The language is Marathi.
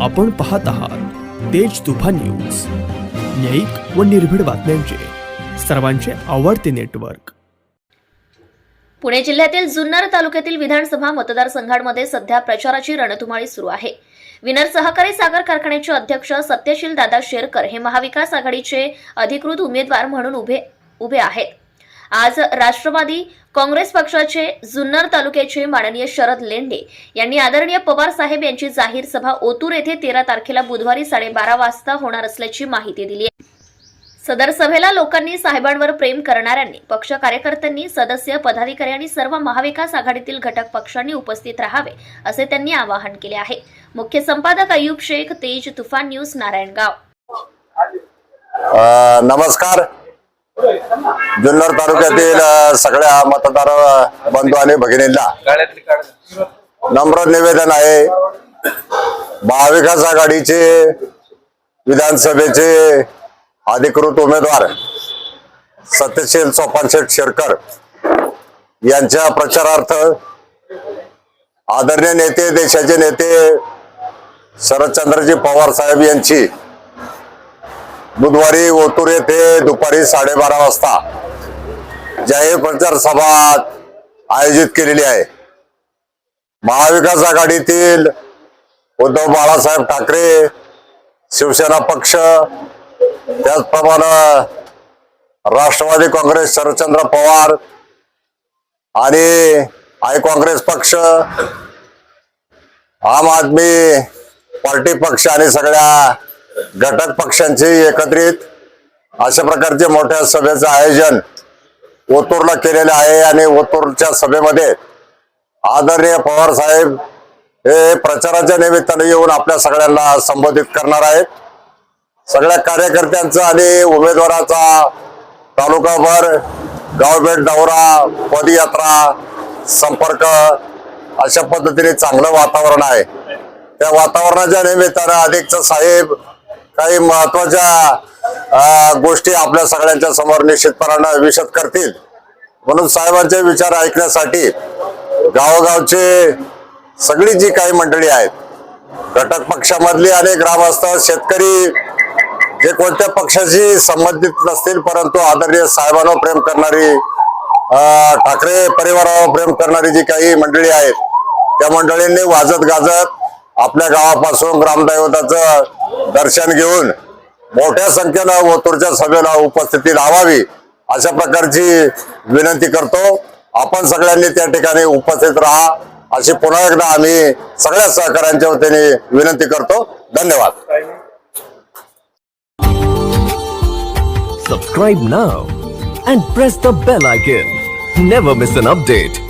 आपण पाहत आहात तेज तुफान न्यूज. न्यायिक व निर्भीड बातम्यांचे. सर्वांचे आवडते नेटवर्क. पुणे जिल्ह्यातील जुन्नर तालुक्यातील विधानसभा मतदारसंघांमध्ये सध्या प्रचाराची रणधुमाळी सुरू आहे. विनर सहकारी सागर कारखान्याचे अध्यक्ष सत्यशील दादा शेरकर हे महाविकास आघाडीचे अधिकृत उमेदवार म्हणून उभे उभे आहेत. आज राष्ट्रवादी काँग्रेस पक्षाचे जुन्नर तालुक्याचे माननीय शरद लेंडे यांनी आदरणीय पवार साहेब यांची जाहीर सभा ओतूर येथे तेरा तारखेला बुधवारी साडेबारा वाजता होणार असल्याची माहिती दिली आहे. सदर सभेला लोकांनी साहेबांवर प्रेम करणाऱ्यांनी पक्ष कार्यकर्त्यांनी सदस्य पदाधिकारी आणि सर्व महाविकास आघाडीतील घटक पक्षांनी उपस्थित राहावे असे त्यांनी आवाहन केले आहे. मुख्य संपादक अयुब शेख तेज तुफान न्यूज नारायणगाव. नमस्कार. जुन्नर तालुक्यातील सगळ्या मतदार बंधू आणि भगिनींना नम्र निवेदन आहे. महाविकास आघाडीचे विधानसभेचे अधिकृत उमेदवार सत्यशील सोपान शेठ शेरकर यांच्या प्रचारार्थ आदरणीय नेते देशाचे नेते शरदचंद्रजी पवार साहेब यांची बुधवारी ओतूर येथे दुपारी साडेबारा वाजता जाहीर प्रचार सभा आयोजित केलेली आहे. महाविकास आघाडीतील उद्धव बाळासाहेब ठाकरे शिवसेना पक्ष त्याचप्रमाणे राष्ट्रवादी काँग्रेस शरदचंद्र पवार आणि आय काँग्रेस पक्ष आम आदमी पार्टी पक्ष आणि सगळ्या घटक पक्षांचे एकत्रित अशा प्रकारचे मोठ्या सभेचं आयोजन ओतूरला केलेलं आहे आणि ओतूरच्या सभेमध्ये आदरणीय पवार साहेब हे प्रचाराच्या निमित्ताने येऊन आपल्या सगळ्यांना संबोधित करणार आहेत. सगळ्या कार्यकर्त्यांचा आणि उमेदवाराचा तालुकाभर गावभेट दौरा पदयात्रा संपर्क अशा पद्धतीने चांगलं वातावरण आहे. त्या वातावरणाच्या निमित्तानं अधिकचा साहेब काही महत्त्वाच्या गोष्टी आपल्या सगळ्यांच्या समोर निश्चितपणानं विशद करतील. म्हणून साहेबांचे विचार ऐकण्यासाठी गावोगावचे सगळी जी काही मंडळी आहेत घटक पक्षामधली आणि ग्रामस्थ शेतकरी जे कोणत्या पक्षाशी संबंधित नसतील परंतु आदरणीय साहेबांवर प्रेम करणारी ठाकरे परिवारावर प्रेम करणारी जी काही मंडळी आहेत त्या मंडळींनी वाजत गाजत आपल्या गावापासून ग्रामदैवताचं दर्शन घेऊन मोठ्या संख्येनं ओतूरच्या सभेला उपस्थिती लावावी अशा प्रकारची विनंती करतो. आपण सगळ्यांनी त्या ठिकाणी उपस्थित राहा. अशी पुन्हा एकदा आम्ही सगळ्या सहकाऱ्यांच्या वतीने विनंती करतो. धन्यवाद. Subscribe now and press the bell icon never miss an update